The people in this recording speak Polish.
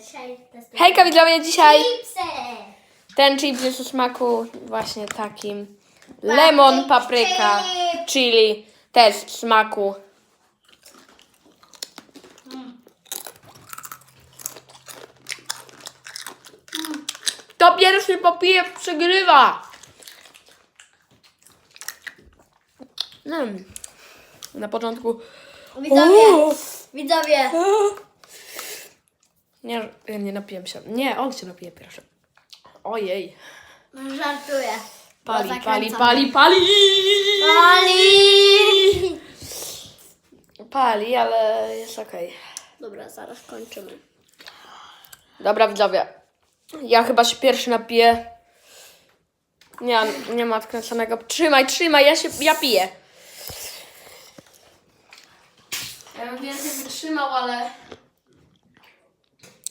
dzisiaj testuję. Hejka widzowie, dzisiaj Chipsy! ten chips jest o smaku właśnie takim lemon, papryka, chili, też w smaku. Kto pierwszy popije, przegrywa. Mm. Na początku. Widzowie, widzowie, Nie, ja nie napiłem się. Nie, on się napije pierwszy. Ojej. żartuję. Pali, Bo pali, zakręcam. pali, pali. Pali! Pali, ale jest okej. Dobra, zaraz kończymy. Dobra, widzowie. Ja chyba się pierwszy napiję. Nie, nie ma odkręconego. Trzymaj, trzymaj, ja się, ja piję. Ja bym więcej wytrzymał, ale